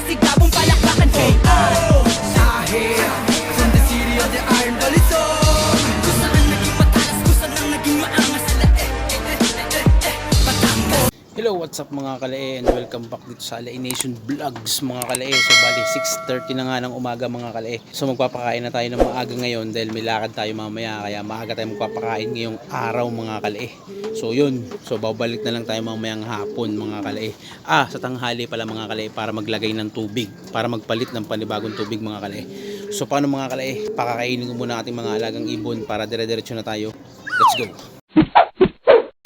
se cidade, um Hello, what's up mga kalae and welcome back dito sa Alain Nation Vlogs mga kalae. So bali 6.30 na nga ng umaga mga kalae. So magpapakain na tayo ng maaga ngayon dahil may lakad tayo mamaya kaya maaga tayo magpapakain ngayong araw mga kalae. So yun, so babalik na lang tayo mamayang hapon mga kalae. Ah, sa tanghali pala mga kalae para maglagay ng tubig, para magpalit ng panibagong tubig mga kalae. So paano mga kalae, pakakainin ko muna ating mga alagang ibon para dire-diretso na tayo. Let's go!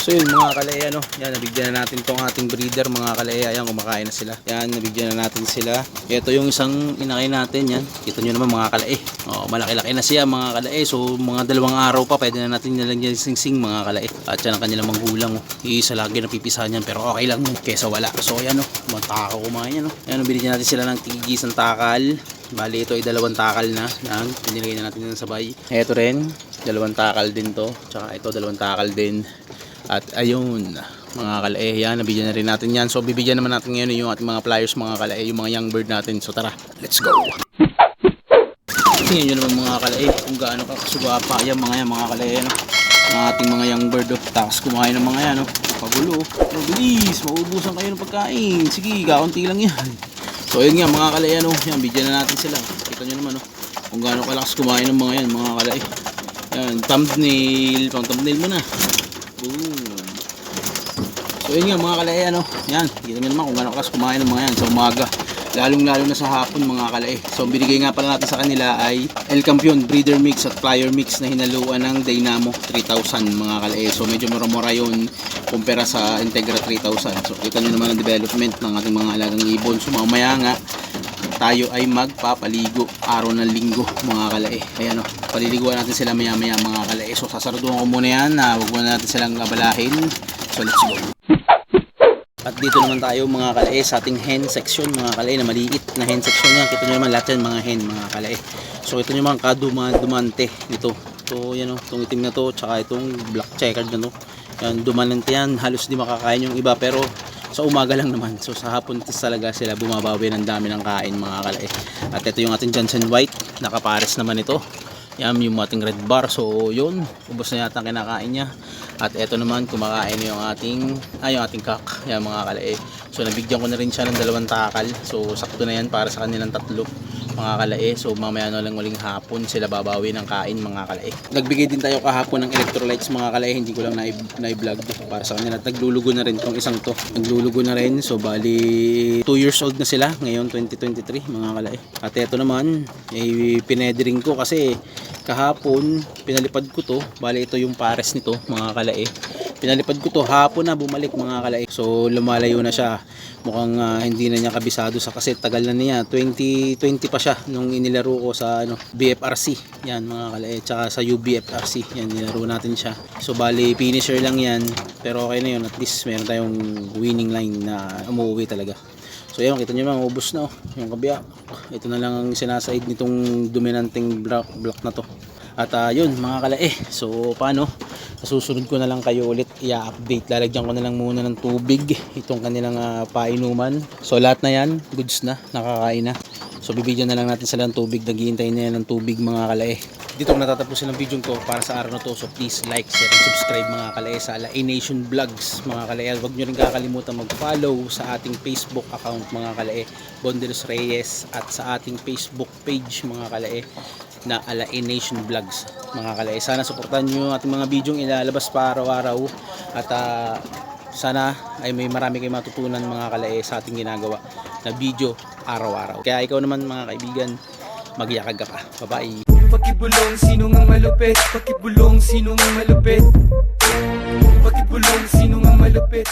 So yun mga kalaya ano, yan nabigyan na natin tong ating breeder mga kalaya, ayan kumakain na sila. Yan nabigyan na natin sila. Ito yung isang inakay natin yan. Kita nyo naman mga kalaya. Oh, malaki-laki na siya mga kalaya. So mga dalawang araw pa pwede na natin nilagyan ng sing-sing mga kalaya. At yan ang kanilang manggulang. Oh. Iisa lagi na pipisahan yan pero okay lang kesa wala. So yan mga takaw kumain yan oh. Yan binigyan natin sila ng tigis ng takal. Bali ito ay dalawang takal na. Yan, pinilagay na natin ng sabay. Ito rin, dalawang takal din to. Tsaka ito dalawang takal din. At ayun, mga kalae, yan, nabigyan na rin natin yan. So, bibigyan naman natin ngayon yung ating mga flyers, mga kalae, yung mga young bird natin. So, tara, let's go! Tingnan nyo naman mga kalae, kung gaano ka kasugapa yan, mga yan, mga kalae, no? Mga ating mga young bird, oh. Tapos kumain ng mga yan, no? Pagulo, oh. Oh, bilis, mauubusan kayo ng pagkain. Sige, kaunti lang yan. So, yun nga, mga kalae, no? Yan, bigyan na natin sila. Kita nyo naman, no? Kung gaano kalakas kumain ng mga yan, mga kalae. Yan, thumbnail, pang thumbnail mo na. Boom. So yun nga mga kalae ano, yan, kita nyo naman kung gano'ng kalas kumain ng mga yan sa umaga. Lalong lalo na sa hapon mga kalae. So binigay nga pala natin sa kanila ay El Campion Breeder Mix at Flyer Mix na hinaluan ng Dynamo 3000 mga kalae. So medyo mura-mura yun kumpara sa Integra 3000. So kita nyo naman ang development ng ating mga alagang ibon. So mamaya nga tayo ay magpapaligo araw ng linggo mga kalae. Ayan o, paliliguan natin sila maya maya mga kalae. So sasaruduhan ko muna yan na huwag muna natin silang abalahin. So let's go. At dito naman tayo mga kalae sa ating hen section mga kalae na maliit na hen section yan. Kita nyo naman lahat yan mga hen mga kalae. So ito nyo mga kadumante nito. So yan o, itong itim na to tsaka itong black checkered na to. Yan, dumanante yan. Halos di makakain yung iba pero sa umaga lang naman. So sa hapon talaga sila bumabawi ng dami ng kain mga kalae. At ito yung ating Johnson White. Nakapares naman ito. Yan yung ating red bar. So yun, ubos na yata kinakain niya. At ito naman kumakain yung ating ay yung ating kak. Yan mga kalae. So nabigyan ko na rin siya ng dalawang takal. So sakto na yan para sa kanilang tatlo mga kalae. So mamaya na lang uling hapon sila babawi ng kain mga kalae. Nagbigay din tayo kahapon ng electrolytes mga kalae. Hindi ko lang na- na-vlog para sa kanila. At naglulugo na rin tong isang to. Naglulugo na rin. So bali 2 years old na sila ngayon 2023 mga kalae. At ito naman eh, pinedring ko kasi kahapon pinalipad ko to. Bali ito yung pares nito mga kalae. Pinalipad ko to hapon na bumalik mga kalae. So lumalayo na siya. Mukhang ah, hindi na niya kabisado sa kasi tagal na niya. 2020 pa siya nung inilaro ko sa ano BFRC. Yan mga kalae. Tsaka sa UBFRC. Yan nilaro natin siya. So bali finisher lang yan. Pero okay na yun. At least meron tayong winning line na umuwi talaga. So yun, kita nyo mga ubos na oh. Yung kabya. Ito na lang ang sinasaid nitong dominanteng block, block na to. At yun mga kalae. So paano? Sa susunod ko na lang kayo ulit i-update. Lalagyan ko na lang muna ng tubig itong kanilang ah, painuman. So lahat na yan, goods na, nakakain na. So bibigyan na lang natin sila ng tubig. Naghihintay na yan ng tubig mga kalae. Dito natatapusin ang video ko para sa araw na to. So please like, share, and subscribe mga kalae sa La Nation Vlogs mga kalae. Huwag nyo rin kakalimutan mag-follow sa ating Facebook account mga kalae. Bondelos Reyes at sa ating Facebook page mga kalae na Ala Nation Vlogs mga kalae. Sana suportahan nyo ating mga video ilalabas pa araw-araw at ah, sana ay may marami kayong matutunan mga kalae sa ating ginagawa na video araw-araw. Kaya ikaw naman mga kaibigan, magyakag ka pa. Bye-bye! Pakibulong sino nga malupit Pakibulong sino nga malupit Pakibulong sino nga malupit